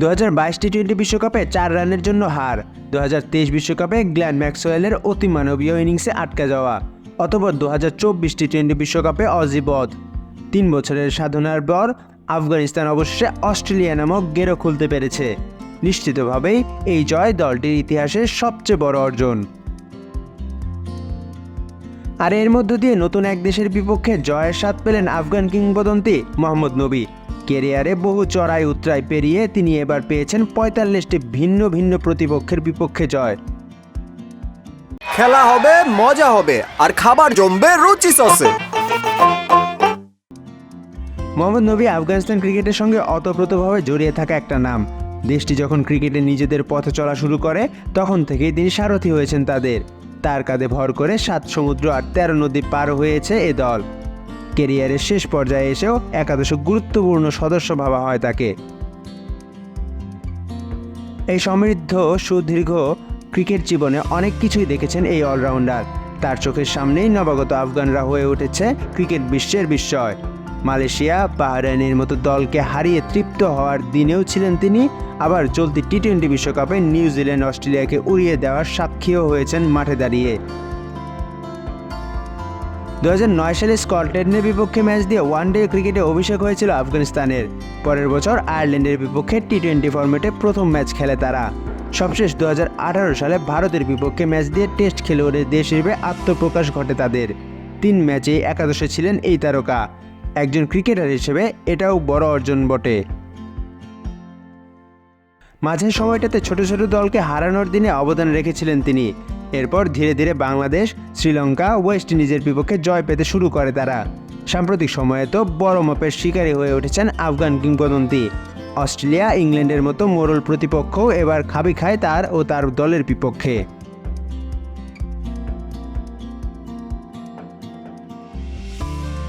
দু হাজার বাইশ টি টোয়েন্টি বিশ্বকাপে চার রানের জন্য হার। দু হাজার তেইশ বিশ্বকাপে গ্ল্যান ম্যাক্সওয়েলের অতিমানবীয় ইনিংসে আটকে যাওয়া। অতপর দু হাজার চব্বিশ টি টোয়েন্টি বিশ্বকাপে অজিবধ তিন বছরের সাধনার পর আফগানিস্তান অবশেষে অস্ট্রেলিয়া নামক গেরো খুলতে পেরেছে। নিশ্চিতভাবেই এই জয় দলটির ইতিহাসের সবচেয়ে বড় অর্জন। আর এর মধ্য দিয়ে নতুন এক দেশের বিপক্ষে জয়ের স্বাদ পেলেন আফগান কিংবদন্তি মোহাম্মদ নবী। কেরিয়ারে বহু চড়াই উতরাই পেরিয়ে তিনি এবার পেয়েছেন পঁয়তাল্লিশটি ভিন্ন ভিন্ন প্রতিপক্ষের বিপক্ষে জয়। খেলা হবে মজা হবে আর খাবার জমবে রুচি সসে। মোহাম্মদ নবী আফগানিস্তান ক্রিকেটের সঙ্গে অতপ্রতভাবে জড়িয়ে থাকা একটা নাম। দেশটি যখন ক্রিকেটে নিজেদের পথে চলা শুরু করে তখন থেকেই তিনি সারথি হয়েছেন তাদের। তার কাঁধে ভর করে সাত সমুদ্র আর তেরো নদী পার হয়েছে এ দল। কেরিয়ারের শেষ পর্যায়ে এসেও একাদশ গুরুত্বপূর্ণ সদস্য ভাবা হয় তাকে। এই সমৃদ্ধ, সুদীর্ঘ ক্রিকেট জীবনে অনেক কিছুই দেখেছেন এই অলরাউন্ডার। তার চোখের সামনেই নবাগত আফগানরা হয়ে উঠেছে ক্রিকেট বিশ্বের বিস্ময়। মালয়েশিয়া, বাহরাইনের মতো দলকে হারিয়ে তৃপ্ত হওয়ার দিনেও ছিলেন তিনি, আবার চলতি টি টোয়েন্টি বিশ্বকাপে নিউজিল্যান্ড অস্ট্রেলিয়াকে উড়িয়ে দেওয়ার সাক্ষীও হয়েছেন মাঠে দাঁড়িয়ে। দু সালে স্কটল্যান্ডের বিপক্ষে ম্যাচ দিয়ে ওয়ানডে ক্রিকেটে অভিষেক হয়েছিল আফগানিস্তানের। পরের বছর আয়ারল্যান্ডের বিপক্ষে টি টোয়েন্টি ফরম্যাটে প্রথম ম্যাচ খেলে তারা। সবশেষ দু হাজার আঠারো সালে ভারতের বিপক্ষে ম্যাচ দিয়ে টেস্ট খেলোয়াড়ের দেশ হিসেবে আত্মপ্রকাশ ঘটে তাদের। তিন ম্যাচেই একাদশে ছিলেন এই তারকা। একজন ক্রিকেটার হিসেবে এটাও বড় অর্জন বটে। মাঝের সময়টাতে ছোট ছোট দলকে হারানোর দিনে অবদান রেখেছিলেন তিনি। এরপর ধীরে ধীরে বাংলাদেশ, শ্রীলঙ্কা, ওয়েস্ট ইন্ডিজের বিপক্ষে জয় পেতে শুরু করে তারা। সাম্প্রতিক সময়ে তো বড় মাপের শিকারী হয়ে উঠেছেন আফগান কিংবদন্তি। অস্ট্রেলিয়া, ইংল্যান্ডের মতো মোরল প্রতিপক্ষও এবার খাবি খায় তার ও তার দলের বিপক্ষে।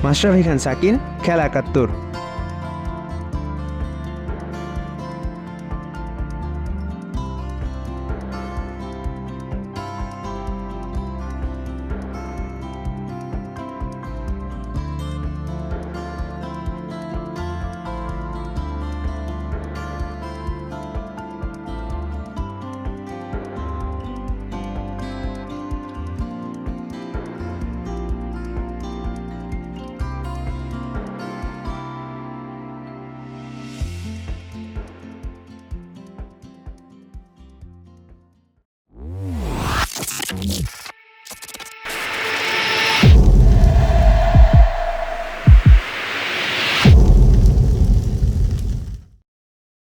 মাশরাফি খান, সাকিন, খেলা একাত্তর।